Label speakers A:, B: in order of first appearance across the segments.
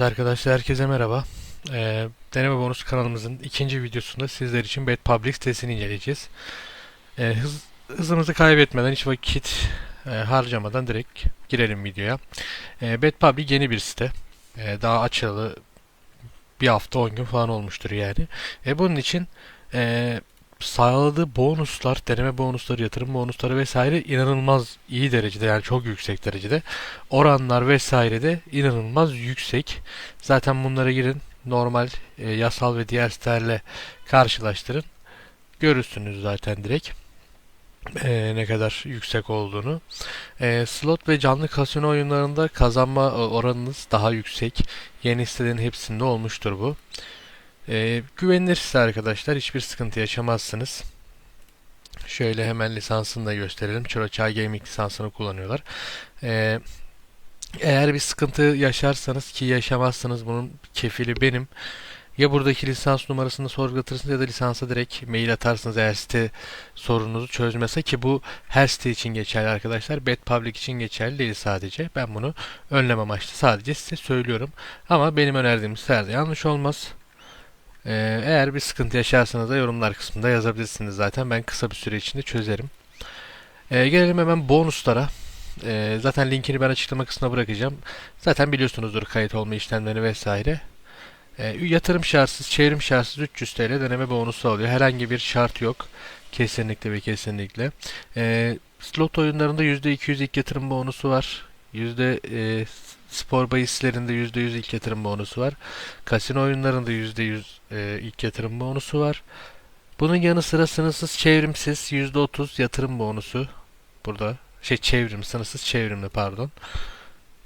A: Evet arkadaşlar herkese merhaba. Ee, deneme bonus kanalımızın ikinci videosunda sizler için Public sitesini inceleyeceğiz. Ee, hız, hızımızı kaybetmeden hiç vakit e, harcamadan direkt girelim videoya. Ee, Public yeni bir site. Ee, daha açılı bir hafta 10 gün falan olmuştur yani. E, bunun için e, sağladığı bonuslar, deneme bonusları, yatırım bonusları vesaire inanılmaz iyi derecede yani çok yüksek derecede. Oranlar vesaire de inanılmaz yüksek. Zaten bunlara girin. Normal e, yasal ve diğer sitelerle karşılaştırın. Görürsünüz zaten direkt e, ne kadar yüksek olduğunu. E, slot ve canlı kasino oyunlarında kazanma e, oranınız daha yüksek. Yeni sitelerin hepsinde olmuştur bu. E, güvenilir site arkadaşlar. Hiçbir sıkıntı yaşamazsınız. Şöyle hemen lisansını da gösterelim. Çoroçay Gaming lisansını kullanıyorlar. E, eğer bir sıkıntı yaşarsanız ki yaşamazsınız bunun kefili benim. Ya buradaki lisans numarasını sorgulatırsınız ya da lisansa direkt mail atarsınız eğer site sorununuzu çözmese ki bu her site için geçerli arkadaşlar. Bad Public için geçerli değil sadece. Ben bunu önlem amaçlı sadece size söylüyorum. Ama benim önerdiğim sitelerde yanlış olmaz. Ee, eğer bir sıkıntı yaşarsanız da yorumlar kısmında yazabilirsiniz zaten. Ben kısa bir süre içinde çözerim. Ee, gelelim hemen bonuslara. Ee, zaten linkini ben açıklama kısmına bırakacağım. Zaten biliyorsunuzdur kayıt olma işlemlerini vesaire. Yatırım şartsız, çevrim şartsız 300 TL deneme bonusu alıyor. Herhangi bir şart yok. Kesinlikle ve kesinlikle. Slot oyunlarında %200 ilk yatırım bonusu var. Yüzde e, spor bahislerinde %100 ilk yatırım bonusu var. Kasino oyunlarında %100 e, ilk yatırım bonusu var. Bunun yanı sıra sınırsız çevrimsiz %30 yatırım bonusu burada. Şey çevrim, sınırsız çevrimli pardon.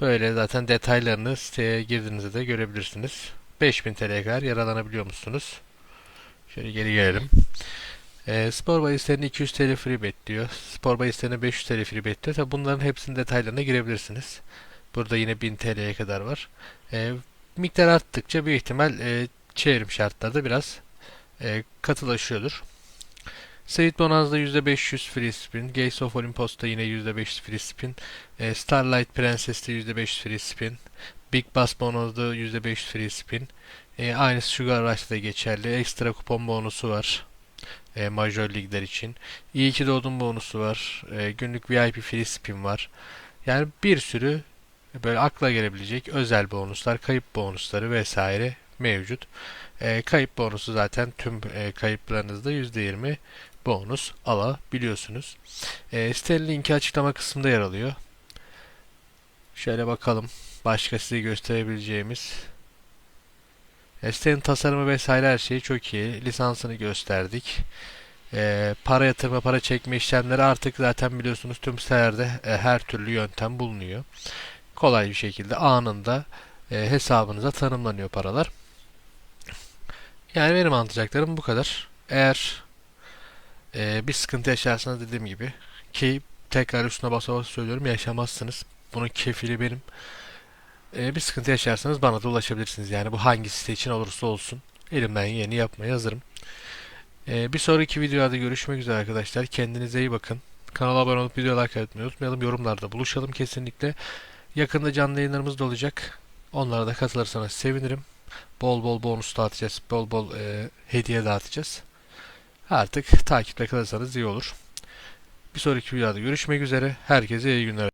A: Böyle zaten detaylarını siteye girdiğinizde de görebilirsiniz. 5000 TL'ye kadar yaralanabiliyor musunuz? Şöyle geri gelelim. E, spor bahislerine 200 TL free bet diyor. Spor bahislerine 500 TL free bet diyor. Tabi bunların hepsinin detaylarına girebilirsiniz. Burada yine 1000 TL'ye kadar var. E, miktar arttıkça bir ihtimal e, çevrim şartlarda biraz e, katılaşıyordur. Seyit Bonanz'da %500 free spin. Gates of Olympus'ta yine %500 free spin. E, Starlight Princess'te %500 free spin. Big Bass Bonanz'da %500 free spin. E, aynısı Sugar Rush'ta geçerli. Ekstra kupon bonusu var. E, Major Ligler için. İyi ki doğdun bonusu var. E, günlük VIP free spin var. Yani bir sürü böyle akla gelebilecek özel bonuslar, kayıp bonusları vesaire mevcut. E, kayıp bonusu zaten tüm e, kayıplarınızda %20 bonus alabiliyorsunuz. E, sitenin linki açıklama kısmında yer alıyor. Şöyle bakalım. Başka size gösterebileceğimiz. E, sitenin tasarımı vesaire her şeyi çok iyi. Lisansını gösterdik. E, para yatırma, para çekme işlemleri artık zaten biliyorsunuz tüm sitelerde e, her türlü yöntem bulunuyor. Kolay bir şekilde anında e, hesabınıza tanımlanıyor paralar. Yani benim anlatacaklarım bu kadar. Eğer e, bir sıkıntı yaşarsanız dediğim gibi ki tekrar üstüne basa basa söylüyorum yaşamazsınız. Bunun kefili benim. E, bir sıkıntı yaşarsanız bana da ulaşabilirsiniz. Yani bu hangi site için olursa olsun elimden yeni yapmaya hazırım. E, bir sonraki videoda görüşmek üzere arkadaşlar. Kendinize iyi bakın. Kanala abone olup video like atmayı unutmayalım. Yorumlarda buluşalım kesinlikle. Yakında canlı yayınlarımız da olacak. Onlara da katılırsanız sevinirim. Bol bol bonus dağıtacağız. Bol bol e, hediye dağıtacağız. Artık takipte kalırsanız iyi olur. Bir sonraki videoda görüşmek üzere. Herkese iyi günler.